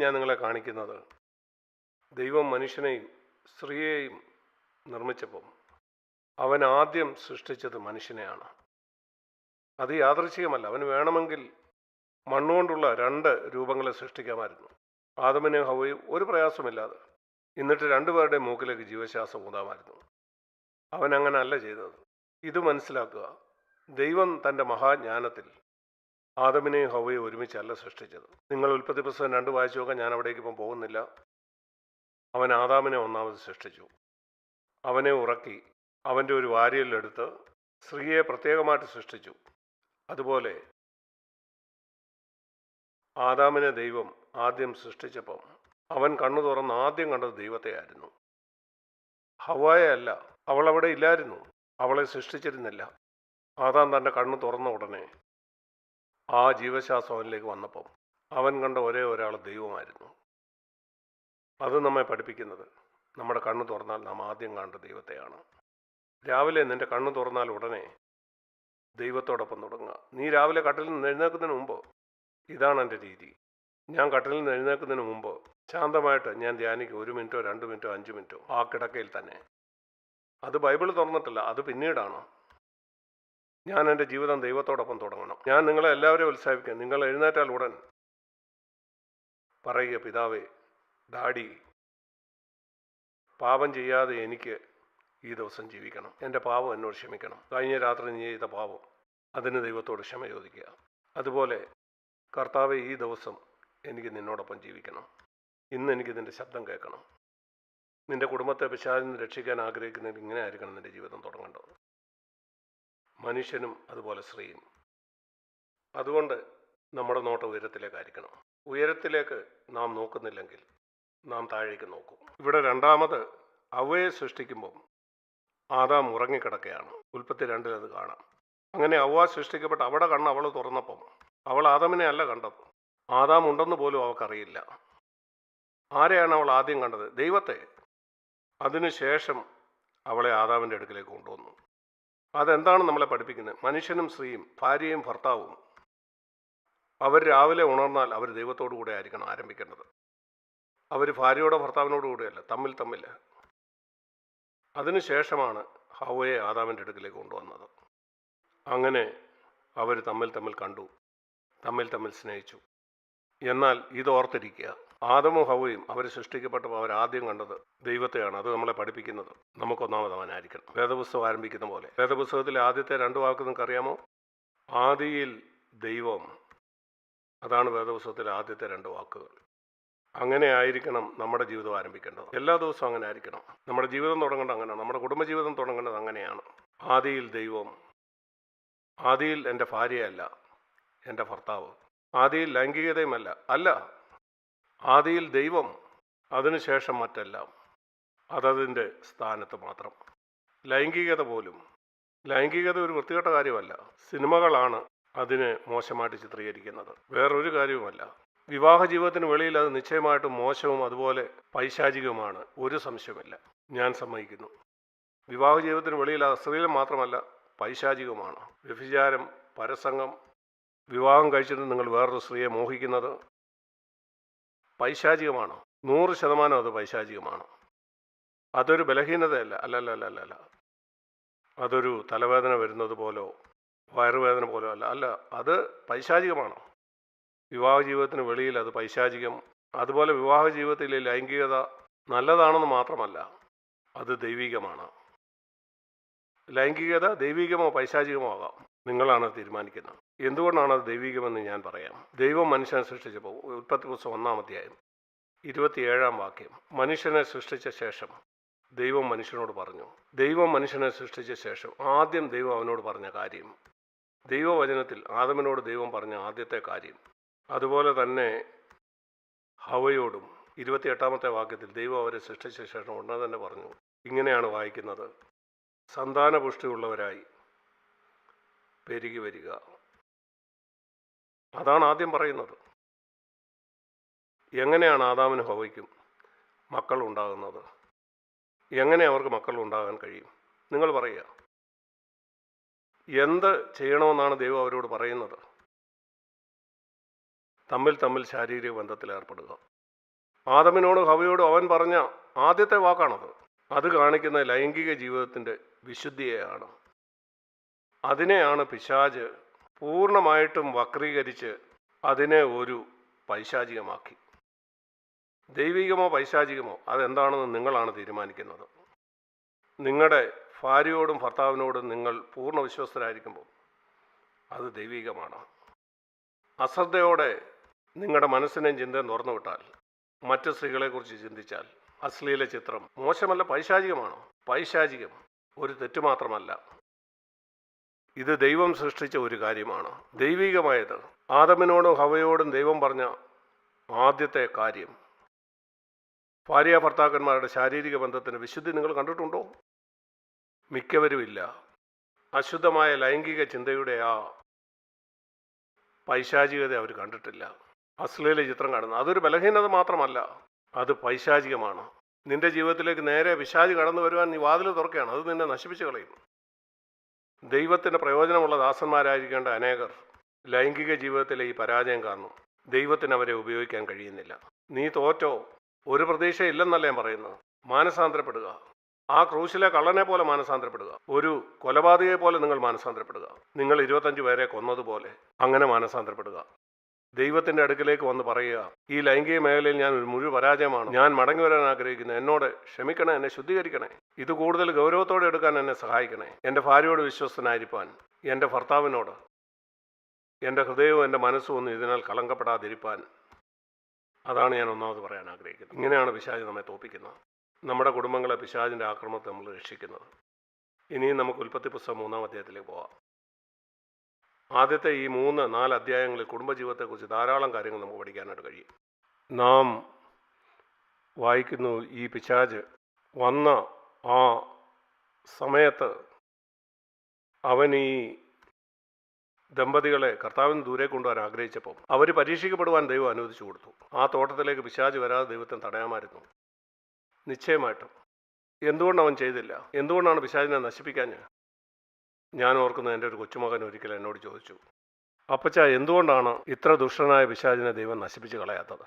ഞാൻ നിങ്ങളെ കാണിക്കുന്നത്. ദൈവം മനുഷ്യനെയും സ്ത്രീയെയും നിർമ്മിച്ചപ്പം അവൻ ആദ്യം സൃഷ്ടിച്ചത് മനുഷ്യനെയാണ്. അത് യാദൃശ്ചികമല്ല. അവന് വേണമെങ്കിൽ മണ്ണുകൊണ്ടുള്ള രണ്ട് രൂപങ്ങളെ സൃഷ്ടിക്കാമായിരുന്നു. ആദമനെ ഹവയും ഒരു പ്രയാസമില്ലാതെ എന്നിട്ട് രണ്ടുപേരുടെ മൂക്കിലേക്ക് ജീവശ്വാസം ഊതാമായിരുന്നു. അവൻ അങ്ങനെ അല്ല ചെയ്തത്. ഇത് മനസ്സിലാക്കുക. ദൈവം തന്റെ മഹാജ്ഞാനത്തിൽ ആദമിനെയും ഹവയും ഒരുമിച്ചല്ല സൃഷ്ടിച്ചത്. നിങ്ങൾ ഉൽപ്പത്തി പുസ്തകം രണ്ട് വായിച്ചു നോക്കാൻ ഞാൻ അവിടേക്ക് ഇപ്പം പോകുന്നില്ല. അവൻ ആദാമിനെ ഒന്നാമത് സൃഷ്ടിച്ചു. അവനെ ഉറക്കി അവന്റെ ഒരു വാരിയലെടുത്ത് സ്ത്രീയെ പ്രത്യേകമായിട്ട് സൃഷ്ടിച്ചു. അതുപോലെ ആദാമിനെ ദൈവം ആദ്യം സൃഷ്ടിച്ചപ്പം അവൻ കണ്ണു തുറന്ന് ആദ്യം കണ്ടത് ദൈവത്തെയായിരുന്നു. ഹവായ അല്ല അവൾ അവിടെ ഇല്ലായിരുന്നു. അവളെ സൃഷ്ടിച്ചിരുന്നില്ല. ആദാം തന്റെ കണ്ണു തുറന്ന ഉടനെ ആ ജീവശാസ്ത്രം അവനിലേക്ക് വന്നപ്പം അവൻ കണ്ട ഒരേ ഒരാൾ ദൈവമായിരുന്നു. അത് നമ്മെ പഠിപ്പിക്കുന്നത്. നമ്മുടെ കണ്ണു തുറന്നാൽ നാം ആദ്യം കണ്ട ദൈവത്തെയാണ്. രാവിലെ നിന്റെ കണ്ണു തുറന്നാൽ ഉടനെ ദൈവത്തോടൊപ്പം തുടങ്ങുക. നീ രാവിലെ കട്ടിലിൽ നിന്ന് എഴുന്നേൽക്കുന്നതിന് മുമ്പ്? ഇതാണ് എന്റെ രീതി. ഞാൻ കട്ടിലിൽ നിന്ന് എഴുന്നേൽക്കുന്നതിന് മുമ്പ് ശാന്തമായിട്ട് ഞാൻ ധ്യാനിക്കും. ഒരു മിനിറ്റോ രണ്ട് മിനിറ്റോ അഞ്ച് മിനിറ്റോ ആ കിടക്കയിൽ തന്നെ. അത് ബൈബിൾ തുറന്നിട്ടില്ല. അത് പിന്നീടാണ്. ഞാൻ എന്റെ ജീവിതം ദൈവത്തോടൊപ്പം തുടങ്ങണം. ഞാൻ നിങ്ങളെ എല്ലാവരെയും ഉത്സാഹിപ്പിക്കാം. നിങ്ങൾ എഴുന്നേറ്റാൽ ഉടൻ പറയുക പിതാവേ ഡാഡി പാപം ചെയ്യാതെ എനിക്ക് ഈ ദിവസം ജീവിക്കണം. എന്റെ പാപം എന്നോട് ക്ഷമിക്കണം. കഴിഞ്ഞ രാത്രി നീ ചെയ്ത പാപം അതിന് ദൈവത്തോട് ക്ഷമ ചോദിക്കുക. അതുപോലെ കർത്താവെ ഈ ദിവസം എനിക്ക് നിന്നോടൊപ്പം ജീവിക്കണം. ഇന്ന് എനിക്ക് നിന്റെ ശബ്ദം കേൾക്കണം. നിന്റെ കുടുംബത്തെ നിന്ന് രക്ഷിക്കാൻ ആഗ്രഹിക്കുന്നതിൽ ഇങ്ങനെ ആയിരിക്കണം നിന്റെ ജീവിതം തുടങ്ങേണ്ടത്. മനുഷ്യനും അതുപോലെ സ്ത്രീയും. അതുകൊണ്ട് നമ്മുടെ നോട്ടം ഉയരത്തിലേക്കായിരിക്കണം ഉയരത്തിലേക്ക് നാം നോക്കുന്നില്ലെങ്കിൽ നാം താഴേക്ക് നോക്കും. ഇവിടെ രണ്ടാമത് അവയെ സൃഷ്ടിക്കുമ്പോൾ ആദാം ഉറങ്ങിക്കിടക്കുകയാണ്. ഉൽപ്പത്തി രണ്ടിൽ അത് കാണാം. അങ്ങനെ അവ സൃഷ്ടിക്കപ്പെട്ട അവിടെ കണ്ണ് അവൾ തുറന്നപ്പം അവൾ ആദാമിനെ അല്ല കണ്ടത്. ആദാം ഉണ്ടെന്ന് പോലും അവൾക്കറിയില്ല. ആരെയാണ് അവൾ ആദ്യം കണ്ടത്? ദൈവത്തെ. അതിനുശേഷം അവളെ ആദാമിന്റെ അടുക്കിലേക്ക് കൊണ്ടുവന്നു. അതെന്താണ് നമ്മളെ പഠിപ്പിക്കുന്നത്? മനുഷ്യനും സ്ത്രീയും ഭാര്യയും ഭർത്താവും. അവർ രാവിലെ ഉണർന്നാൽ അവർ ദൈവത്തോടു കൂടെ ആയിരിക്കണം ആരംഭിക്കേണ്ടത്. അവർ ഭാര്യയോടോ ഭർത്താവിനോടു കൂടെയല്ല തമ്മിൽ തമ്മിൽ. അതിനുശേഷമാണ് ഹവയെ ആദാമിന്റെ അടുക്കിലേക്ക് കൊണ്ടുവന്നത്. അങ്ങനെ അവർ തമ്മിൽ തമ്മിൽ കണ്ടു തമ്മിൽ തമ്മിൽ സ്നേഹിച്ചു. എന്നാൽ ഇത് ഓർത്തിരിക്കുക ആദമും ഹവയും അവർ സൃഷ്ടിക്കപ്പെട്ടപ്പോൾ അവർ ആദ്യം കണ്ടത് ദൈവത്തെയാണ്. അത് നമ്മളെ പഠിപ്പിക്കുന്നത്. നമുക്കൊന്നാമത് അവനായിരിക്കണം. വേദപുസ്തകം ആരംഭിക്കുന്ന പോലെ. വേദപുസ്തകത്തിൽ ആദ്യത്തെ രണ്ട് വാക്ക് നിങ്ങൾക്ക് അറിയാമോ? ആദിയിൽ ദൈവം. അതാണ് വേദപുസ്തകത്തിലെ ആദ്യത്തെ രണ്ട് വാക്കുകൾ. അങ്ങനെ ആയിരിക്കണം നമ്മുടെ ജീവിതം ആരംഭിക്കേണ്ടത്. എല്ലാ ദിവസവും അങ്ങനെ ആയിരിക്കണം. നമ്മുടെ ജീവിതം തുടങ്ങേണ്ടത് അങ്ങനെയാണ്. നമ്മുടെ കുടുംബജീവിതം തുടങ്ങേണ്ടത് അങ്ങനെയാണ്. ആദിയിൽ ദൈവം. ആദിയിൽ എന്റെ ഭാര്യയല്ല എന്റെ ഭർത്താവ്. ആദിയിൽ ലൈംഗികതയുമല്ല. അല്ല ആദിയിൽ ദൈവം അതിനുശേഷം മറ്റെല്ലാം. അതതിന്റെ സ്ഥാനത്ത് മാത്രം. ലൈംഗികത പോലും. ലൈംഗികത ഒരു വൃത്തികെട്ട കാര്യമല്ല. സിനിമകളാണ് അതിനെ മോശമായിട്ട് ചിത്രീകരിക്കുന്നത്. വേറൊരു കാര്യവുമല്ല. വിവാഹ ജീവിതത്തിന് വെളിയിൽ അത് നിശ്ചയമായിട്ടും മോശവും അതുപോലെ പൈശാചികവുമാണ്. ഒരു സംശയമില്ല ഞാൻ സമ്മതിക്കുന്നു. വിവാഹ ജീവിതത്തിന് വെളിയിൽ അത് മാത്രമല്ല പൈശാചികവുമാണ്. വ്യഭിചാരം പരസംഗം വിവാഹം കഴിച്ചിട്ട് നിങ്ങൾ വേറൊരു സ്ത്രീയെ മോഹിക്കുന്നത് പൈശാചികമാണ്? നൂറ് ശതമാനം അത് പൈശാചികമാണ്? അതൊരു ബലഹീനതയല്ല. അല്ലല്ല അല്ല അല്ല അതൊരു തലവേദന വരുന്നത് പോലോ വയറുവേദന പോലോ അല്ല. അല്ല അത് പൈശാചികമാണ്? വിവാഹ ജീവിതത്തിന് വെളിയിൽ അത് പൈശാചികം. അതുപോലെ വിവാഹ ജീവിതത്തിലെ ലൈംഗികത നല്ലതാണെന്ന് മാത്രമല്ല അത് ദൈവികമാണ്. ലൈംഗികത ദൈവികമോ പൈശാചികമോ ആകാം. നിങ്ങളാണ് തീരുമാനിക്കുന്നത്. എന്തുകൊണ്ടാണ് അത് ദൈവികമെന്ന് ഞാൻ പറയാം. ദൈവം മനുഷ്യനെ സൃഷ്ടിച്ചപ്പോൾ ഉൽപ്പത്തി പുസ്തകം ഒന്നാം ഇരുപത്തിയേഴാം വാക്യം. മനുഷ്യനെ സൃഷ്ടിച്ച ശേഷം ദൈവം മനുഷ്യനോട് പറഞ്ഞു. ദൈവം മനുഷ്യനെ സൃഷ്ടിച്ച ശേഷം ആദ്യം ദൈവം അവനോട് പറഞ്ഞ കാര്യം. ദൈവവചനത്തിൽ ആദമനോട് ദൈവം പറഞ്ഞ ആദ്യത്തെ കാര്യം. അതുപോലെ തന്നെ ഹവയോടും ഇരുപത്തിയെട്ടാമത്തെ വാക്യത്തിൽ ദൈവം അവരെ സൃഷ്ടിച്ച ശേഷം ഉടനെ തന്നെ പറഞ്ഞു. ഇങ്ങനെയാണ് വായിക്കുന്നത്. സന്താനപുഷ്ടിയുള്ളവരായി പെരുകി വരിക. അതാണ് ആദ്യം പറയുന്നത്. എങ്ങനെയാണ് ആദാമിനും ഹവയ്ക്കും മക്കൾ ഉണ്ടാകുന്നത്? എങ്ങനെ അവർക്ക് മക്കൾ ഉണ്ടാകാൻ കഴിയും? നിങ്ങൾ പറയുക. എന്ത് ചെയ്യണമെന്നാണ് ദൈവം അവരോട് പറയുന്നത്? തമ്മിൽ തമ്മിൽ ശാരീരിക ബന്ധത്തിൽ ഏർപ്പെടുക. ആദമിനോടും ഹവയോടും അവൻ പറഞ്ഞ ആദ്യത്തെ വാക്കാണത്. അത് കാണിക്കുന്ന ലൈംഗിക ജീവിതത്തിന്റെ വിശുദ്ധിയെയാണ്. അതിനെയാണ് പിശാജ് പൂർണമായിട്ടും വക്രീകരിച്ച് അതിനെ ഒരു പൈശാചികമാക്കി. ദൈവികമോ പൈശാചികമോ അതെന്താണെന്ന് നിങ്ങളാണ് തീരുമാനിക്കുന്നത്. നിങ്ങളുടെ ഭാര്യയോടും ഭർത്താവിനോടും നിങ്ങൾ പൂർണ വിശ്വസ്തരായിരിക്കുമ്പോൾ അത് ദൈവികമാണ്. അശ്രദ്ധയോടെ നിങ്ങളുടെ മനസ്സിനെയും ചിന്തയും തുറന്നു വിട്ടാൽ മറ്റ് സ്ത്രീകളെക്കുറിച്ച് ചിന്തിച്ചാൽ അശ്ലീല ചിത്രം മോശമല്ല പൈശാചികമാണോ? പൈശാചികം ഒരു തെറ്റ് മാത്രമല്ല. ഇത് ദൈവം സൃഷ്ടിച്ച ഒരു കാര്യമാണ്. ദൈവികമായത് ആദമിനോടും ഹവയോടും ദൈവം പറഞ്ഞ ആദ്യത്തെ കാര്യം. ഭാര്യ ഭർത്താക്കന്മാരുടെ ശാരീരിക ബന്ധത്തിന് വിശുദ്ധി നിങ്ങൾ കണ്ടിട്ടുണ്ടോ? മിക്കവരും ഇല്ല. അശുദ്ധമായ ലൈംഗിക ചിന്തയുടെ ആ പൈശാചികത അവർ കണ്ടിട്ടില്ല. അശ്ലീല ചിത്രം കാണുന്നു അതൊരു ബലഹീനത മാത്രമല്ല. അത് പൈശാചികമാണ്. നിന്റെ ജീവിതത്തിലേക്ക് നേരെ പിശാചി കടന്നു വരുവാൻ നീ വാതിൽ തുറക്കുകയാണ്. അത് നിന്നെ നശിപ്പിച്ചു കളയും. ദൈവത്തിന് പ്രയോജനമുള്ള ദാസന്മാരായിരിക്കേണ്ട അനേകർ ലൈംഗിക ജീവിതത്തിലെ ഈ പരാജയം കാരണം ദൈവത്തിന് അവരെ ഉപയോഗിക്കാൻ കഴിയുന്നില്ല. നീ തോറ്റോ? ഒരു പ്രതീക്ഷയില്ലെന്നല്ല ഞാൻ പറയുന്നത്. മാനസാന്തരപ്പെടുക. ആ ക്രൂശിലെ കള്ളനെ പോലെ മാനസാന്തരപ്പെടുക. ഒരു കൊലപാതകയെ പോലെ നിങ്ങൾ മാനസാന്തരപ്പെടുക. നിങ്ങൾ ഇരുപത്തഞ്ച് പേരെ കൊന്നതുപോലെ അങ്ങനെ മാനസാന്തരപ്പെടുക. ദൈവത്തിന്റെ അടുക്കലേക്ക് വന്ന് പറയുക ഈ ലൈംഗിക മേഖലയിൽ ഞാൻ ഒരു മുഴു പരാജയമാണ്. ഞാൻ മടങ്ങി വരാൻ ആഗ്രഹിക്കുന്നു. എന്നോട് ക്ഷമിക്കണേ എന്നെ ശുദ്ധീകരിക്കണേ. ഇത് കൂടുതൽ ഗൗരവത്തോടെ എടുക്കാൻ എന്നെ സഹായിക്കണേ. എന്റെ ഭാര്യയോട് വിശ്വസ്തനായിരിക്കാൻ എന്റെ ഭർത്താവിനോട്. എന്റെ ഹൃദയവും എന്റെ മനസ്സും ഒന്നും ഇതിനാൽ കളങ്കപ്പെടാതിരിപ്പാൻ. അതാണ് ഞാൻ ഒന്നാമത് പറയാൻ ആഗ്രഹിക്കുന്നത്. ഇങ്ങനെയാണ് പിശാജ് നമ്മെ തോപ്പിക്കുന്നത് നമ്മുടെ കുടുംബങ്ങളെ പിശാജിന്റെ ആക്രമണത്തെ നമ്മൾ രക്ഷിക്കുന്നത്. ഇനിയും നമുക്ക് ഉൽപ്പത്തി പുസ്തകം മൂന്നാം അധ്യായത്തിലേക്ക് പോവാം. ആദ്യത്തെ ഈ മൂന്ന് നാല് അധ്യായങ്ങളിൽ കുടുംബജീവിതത്തെക്കുറിച്ച് ധാരാളം കാര്യങ്ങൾ നമുക്ക് പഠിക്കാനായിട്ട് കഴിയും. നാം വായിക്കുന്നു ഈ പിശാജ്. വന്ന ആ സമയത്ത് അവൻ ഈ ദമ്പതികളെ കർത്താവിന് ദൂരെ കൊണ്ടുപോകാൻ ആഗ്രഹിച്ചപ്പോൾ അവർ പരീക്ഷിക്കപ്പെടുവാൻ ദൈവം അനുവദിച്ചു കൊടുത്തു. ആ തോട്ടത്തിലേക്ക് പിശാജ് വരാതെ ദൈവത്തിന് തടയാമായിരുന്നു. നിശ്ചയമായിട്ടും. എന്തുകൊണ്ട് അവൻ ചെയ്തില്ല? എന്തുകൊണ്ടാണ് പിശാജിനെ നശിപ്പിക്കാൻ ഞാൻ ഓർക്കുന്ന എന്റെ ഒരു കൊച്ചുമകൻ ഒരിക്കൽ എന്നോട് ചോദിച്ചു അപ്പച്ച എന്തുകൊണ്ടാണ് ഇത്ര ദുഷ്ടനായ പിശാചിനെ ദൈവം നശിപ്പിച്ച് കളയാത്തത്?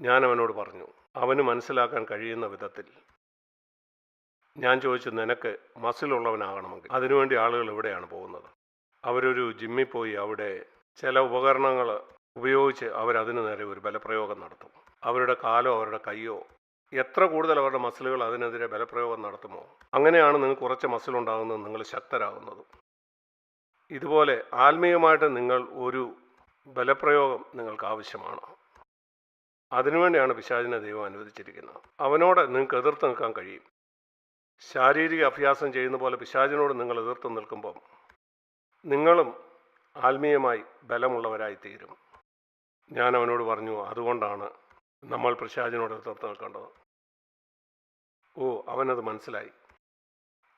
ഞാൻ അവനോട് പറഞ്ഞു അവന് മനസ്സിലാക്കാൻ കഴിയുന്ന വിധത്തിൽ. ഞാൻ ചോദിച്ചു നിനക്ക് മസിലുള്ളവനാകണമെങ്കിൽ അതിനുവേണ്ടി ആളുകൾ എവിടെയാണ് പോകുന്നത്? അവരൊരു ജിമ്മിൽ പോയി അവിടെ ചില ഉപകരണങ്ങൾ ഉപയോഗിച്ച് അവരതിനു നേരെ ഒരു ബലപ്രയോഗം നടത്തും. അവരുടെ കാലോ അവരുടെ കൈയോ എത്ര കൂടുതൽ അവരുടെ മസിലുകൾ അതിനെതിരെ ബലപ്രയോഗം നടത്തുമോ? അങ്ങനെയാണ് നിങ്ങൾക്ക് കുറച്ച് മസിൽ ഉണ്ടാകുന്നത് നിങ്ങൾ ശക്തരാകുന്നത്. ഇതുപോലെ ആത്മീയമായിട്ട് നിങ്ങൾ ഒരു ബലപ്രയോഗം നിങ്ങൾക്ക് ആവശ്യമാണ്. അതിനുവേണ്ടിയാണ് പിശാചിനെ ദൈവം അനുവദിച്ചിരിക്കുന്നത്. അവനോട് നിങ്ങൾക്ക് എതിർത്ത് നിൽക്കാൻ കഴിയും. ശാരീരിക അഭ്യാസം ചെയ്യുന്ന പോലെ പിശാചിനോട് നിങ്ങൾ എതിർത്ത് നിൽക്കുമ്പം നിങ്ങളും ആത്മീയമായി ബലമുള്ളവരായി തീരും ഞാൻ അവനോട് പറഞ്ഞു അതുകൊണ്ടാണ് നമ്മൾ പിശാചിനോട് എതിർത്ത് നിൽക്കേണ്ടത്. ഓ അവനത് മനസ്സിലായി.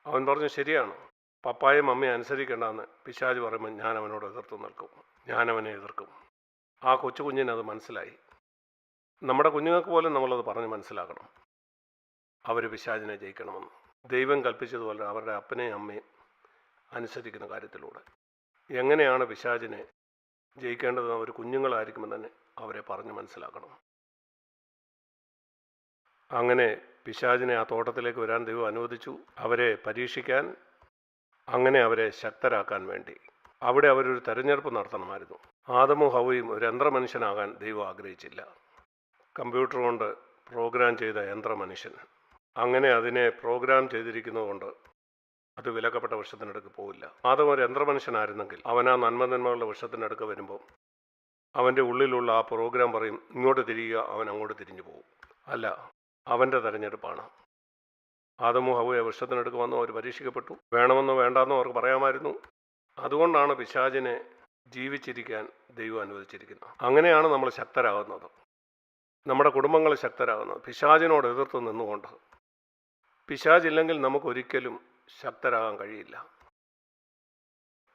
അവൻ പറഞ്ഞു ശരിയാണ്. പപ്പായും അമ്മയും അനുസരിക്കേണ്ടെന്ന് പിശാജ് പറയുമ്പോൾ ഞാൻ അവനോട് എതിർത്ത് നിൽക്കും. ഞാൻ അവനെ എതിർക്കും. ആ കൊച്ചു കുഞ്ഞിന് അത് മനസ്സിലായി. നമ്മുടെ കുഞ്ഞുങ്ങൾക്ക് പോലും നമ്മളത് പറഞ്ഞ് മനസ്സിലാക്കണം. അവർ പിശാജിനെ ജയിക്കണമെന്ന്. ദൈവം കൽപ്പിച്ചതുപോലെ അവരുടെ അപ്പനെയും അമ്മയും അനുസരിക്കുന്ന കാര്യത്തിലൂടെ. എങ്ങനെയാണ് പിശാജിനെ ജയിക്കേണ്ടതെന്ന് അവർ കുഞ്ഞുങ്ങളായിരിക്കുമ്പോൾ തന്നെ അവരെ പറഞ്ഞ് മനസ്സിലാക്കണം. അങ്ങനെ പിശാജിനെ ആ തോട്ടത്തിലേക്ക് വരാൻ ദൈവം അനുവദിച്ചു. അവരെ പരീക്ഷിക്കാൻ അങ്ങനെ അവരെ ശക്തരാക്കാൻ വേണ്ടി. അവിടെ അവരൊരു തെരഞ്ഞെടുപ്പ് നടത്തണമായിരുന്നു. ആദമും ഹവയും ഒരു യന്ത്രമനുഷ്യനാകാൻ ദൈവം ആഗ്രഹിച്ചില്ല. കമ്പ്യൂട്ടർ കൊണ്ട് പ്രോഗ്രാം ചെയ്ത യന്ത്രമനുഷ്യൻ. അങ്ങനെ അതിനെ പ്രോഗ്രാം ചെയ്തിരിക്കുന്നതുകൊണ്ട് അത് വിലക്കപ്പെട്ട വൃക്ഷത്തിനടുക്ക് പോവില്ല. ആദം ഒരു യന്ത്രമനുഷ്യനായിരുന്നെങ്കിൽ അവൻ ആ നന്മനന്മകളുടെ വർഷത്തിനടുക്ക് വരുമ്പോൾ അവന്റെ ഉള്ളിലുള്ള ആ പ്രോഗ്രാം പറയും ഇങ്ങോട്ട് തിരിയുക അവൻ അങ്ങോട്ട് തിരിഞ്ഞു പോകും അല്ല അവന്റെ തെരഞ്ഞെടുപ്പാണ്. ആദമു ഹവയെ വൃക്ഷത്തിനടുക്ക് വന്നു അവർ പരീക്ഷിക്കപ്പെട്ടു. വേണമെന്നോ വേണ്ടാന്നോ അവർക്ക് പറയാമായിരുന്നു. അതുകൊണ്ടാണ് പിശാചിനെ ജീവിച്ചിരിക്കാൻ ദൈവം അനുവദിച്ചിരിക്കുന്നത്. അങ്ങനെയാണ് നമ്മൾ ശക്തരാകുന്നത്. നമ്മുടെ കുടുംബങ്ങൾ ശക്തരാകുന്നത്. പിശാചിനോട് എതിർത്ത് നിന്നുകൊണ്ട് പിശാചില്ലെങ്കിൽ നമുക്കൊരിക്കലും ശക്തരാകാൻ കഴിയില്ല.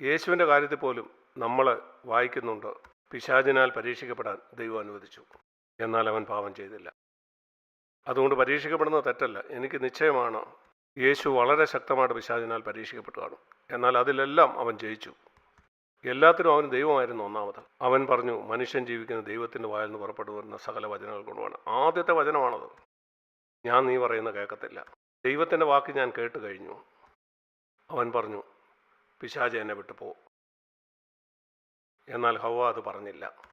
യേശുവിന്റെ കാര്യത്തിൽ പോലും നമ്മൾ വായിക്കുന്നുണ്ട് പിശാചിനാൽ പരീക്ഷിക്കപ്പെടാൻ ദൈവം അനുവദിച്ചു. എന്നാൽ അവൻ പാപം ചെയ്തില്ല. അതുകൊണ്ട് പരീക്ഷിക്കപ്പെടുന്നത് തെറ്റല്ല. എനിക്ക് നിശ്ചയമാണ് യേശു വളരെ ശക്തമായിട്ട് പിശാചിനാൽ പരീക്ഷിക്കപ്പെട്ടു കാണും. എന്നാൽ അതിലെല്ലാം അവൻ ജയിച്ചു. എല്ലാത്തിനും അവൻ ദൈവമായിരുന്നു ഒന്നാമത്. അവൻ പറഞ്ഞു മനുഷ്യൻ ജീവിക്കുന്ന ദൈവത്തിന്റെ വായിൽ നിന്ന് പുറപ്പെട്ടു വരുന്ന സകല വചനങ്ങൾ കൊണ്ടുമാണ് ആദ്യത്തെ വചനമാണത്. ഞാൻ നീ പറയുന്ന കേൾക്കത്തില്ല. ദൈവത്തിന്റെ വാക്ക് ഞാൻ കേട്ട് കഴിഞ്ഞു. അവൻ പറഞ്ഞു പിശാച് എന്നെ വിട്ടു പോ എന്നാൽ ഹവ അത് പറഞ്ഞില്ല.